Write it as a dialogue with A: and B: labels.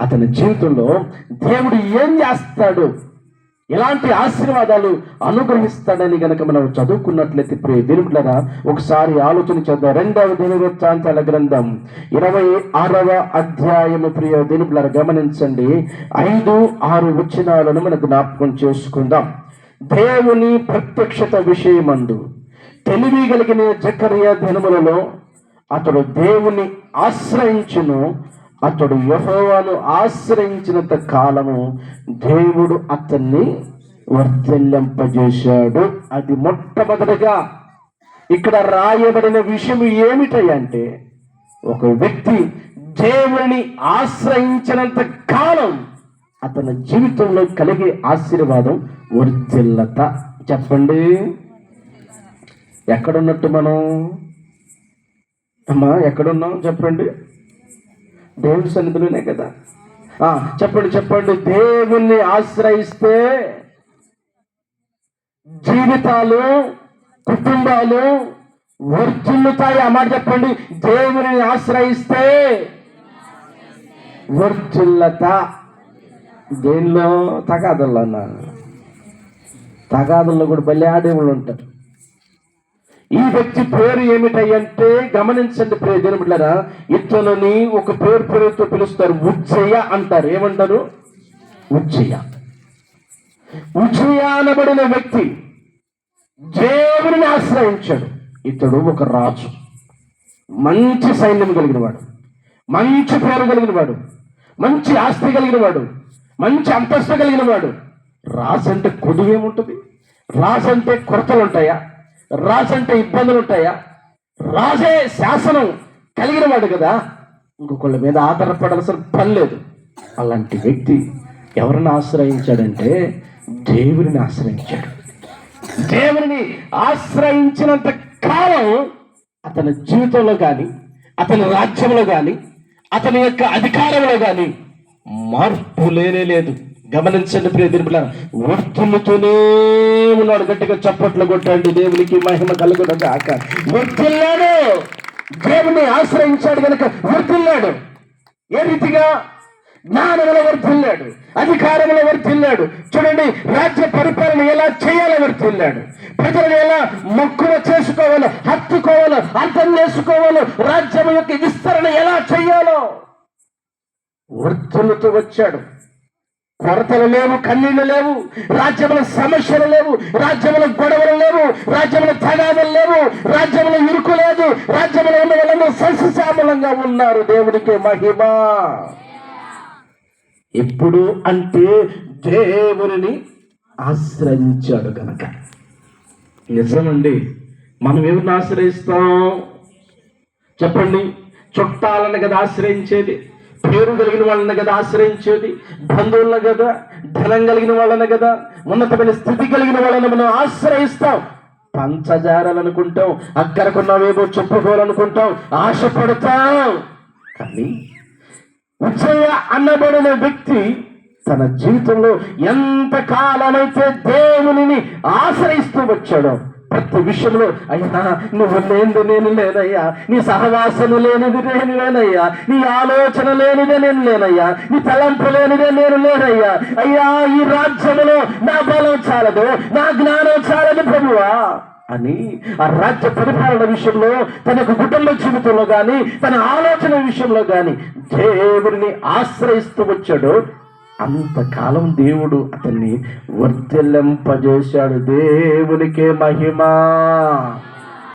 A: అతని జీవితంలో దేవుడు ఏం చేస్తాడు? ఎలాంటి ఆశీర్వాదాలు అనుగ్రహిస్తాడని గనక మనం చదువుకున్నట్లయితే ప్రియ దేవుడులరా ఒకసారి ఆలోచన చేద్దాం. రెండవ దినవృత్తాంతాల గ్రంథం ఇరవై ఆరవ అధ్యాయము ప్రియ దేవుడులరా గమనించండి. ఐదు ఆరు వచనాలను మనం జ్ఞాపకం చేసుకుందాం. దేవుని ప్రత్యక్షత విషయమందు తెలివి కలిగిన జకర్య దినములలో అతడు దేవుని ఆశ్రయించును అతడు యహోవాను ఆశ్రయించినంత కాలము దేవుడు అతన్ని వర్తిల్లింపజేశాడు అది మొట్టమొదటిగా ఇక్కడ రాయబడిన విషయం ఏమిటంటే ఒక వ్యక్తి దేవుని ఆశ్రయించినంత కాలం అతని జీవితంలో కలిగే ఆశీర్వాదం వర్ధిల్లత. చెప్పండి. ఎక్కడున్నట్టు మనం? అమ్మా ఎక్కడున్నాం? చెప్పండి. దేవుడి సన్నిధిలోనే కదా. ఆ, చెప్పండి చెప్పండి. దేవుణ్ణి ఆశ్రయిస్తే జీవితాలు కుటుంబాలు వర్ధిల్లుతాయి. ఆ మాట చెప్పండి. దేవుని ఆశ్రయిస్తే వర్ధిల్లత. దేనిలో? తగాదల్లో అన్న తగాదుల్లో కూడా బలి ఆడేవాళ్ళు ఉంటారు. ఈ వ్యక్తి పేరు ఏమిటంటే గమనించండి ప్రియజనములరా ఇతనుని ఒక పేరు పేరుతో పిలుస్తారు ఉజ్జయ అంటారు. ఏమంటారు? ఉజ్జయ. ఉజ్జయ అనబడిన వ్యక్తి దేవుని ఆశ్రయించాడు. ఇతడు ఒక రాజు. మంచి సైన్యం కలిగిన వాడు మంచి పేరు కలిగిన వాడు మంచి ఆస్తి కలిగిన వాడు మంచి అంతస్తు కలిగిన వాడు రాజు అంటే కొదువు ఏముంటుంది రాజు అంటే కొరతలు ఉంటాయా రాజు అంటే ఇబ్బందులు ఉంటాయా? రాజే శాసనం కలిగిన వాడు కదా. ఇంకొకళ్ళ మీద ఆధారపడాల్సిన పని లేదు. అలాంటి వ్యక్తి ఎవరిని ఆశ్రయించాడంటే దేవుడిని ఆశ్రయించాడు. దేవుడిని ఆశ్రయించినంత కాలం అతని జీవితంలో కానీ అతని రాజ్యంలో కానీ అతని యొక్క అధికారంలో కానీ మార్పు లేనే లేదు. గమనించండి ప్రియ దినపుల ఉన్నాడు గట్టిగా చప్పట్లు కొట్టండి దేవునికి మహిమ కలుగున ఆక వర్తిల్లాడు దేవుని ఆశ్రయించాడు కనుక వర్తిల్లాడు. ఏ రీతిగా? జ్ఞానంలో వర్ధిల్లాడు అధికారంలో వర్ధిల్లాడు చూడండి రాజ్య పరిపాలన ఎలా చేయాలో వర్ధిల్లాడు ప్రజలను ఎలా మొక్కువ చేసుకోవాలో హత్తుకోవాలో అర్థం చేసుకోవాలో రాజ్యం యొక్క విస్తరణ ఎలా చేయాలో వర్ధులతో వచ్చాడు. కొరతలు లేవు కన్నీళ్ళు లేవు రాజ్యముల సమస్యలు లేవు రాజ్యముల గొడవలు లేవు రాజ్యముల తగాదలు లేవు రాజ్యముల ఇరుకు లేదు రాజ్యంలో ఉన్న వాళ్ళందరూ సస్యశ్యామలంగా ఉన్నారు. దేవుడికి మహిమ. ఎప్పుడు అంటే దేవుని ఆశ్రయించాడు కనుక నిజమండి మనం ఎవరిని ఆశ్రయిస్తాం? చెప్పండి చుట్టాలను కదా ఆశ్రయించేది? పేరు కలిగిన వాళ్ళని కదా ఆశ్రయించేది బంధువులను కదా ధనం కలిగిన వాళ్ళని కదా ఉన్నతమైన స్థితి కలిగిన వాళ్ళని మనం ఆశ్రయిస్తాం. పంచజారాలనుకుంటాం అక్కడకున్నవేమో చెప్పుకోవాలనుకుంటాం ఆశపడతాం. కానీ ఉచ్చయ్య అన్నబడిన వ్యక్తి తన జీవితంలో ఎంత కాలమైతే దేవునిని ఆశ్రయిస్తూ వచ్చాడో ప్రతి విషయంలో అయ్యా నువ్వు లేనిది నేను లేనయ్యా. నీ సహవాసము లేనిది నేను లేనయ్యా. నీ ఆలోచన లేనిదే నేను లేనయ్యా. నీ తలంపు లేనిదే నేను లేనయ్యా. అయ్యా ఈ రాజ్యములో నా బలం చాలదు నా జ్ఞానం చాలదు ప్రభువా. అని ఆ రాజ్య పరిపాలన విషయంలో తన కుటుంబ జీవితంలో కానీ తన ఆలోచన విషయంలో కానీ దేవుడిని ఆశ్రయిస్తూ వచ్చాడు. అంతకాలం దేవుడు అతన్ని వర్తిల్లింపజేశాడు దేవునికే మహిమ.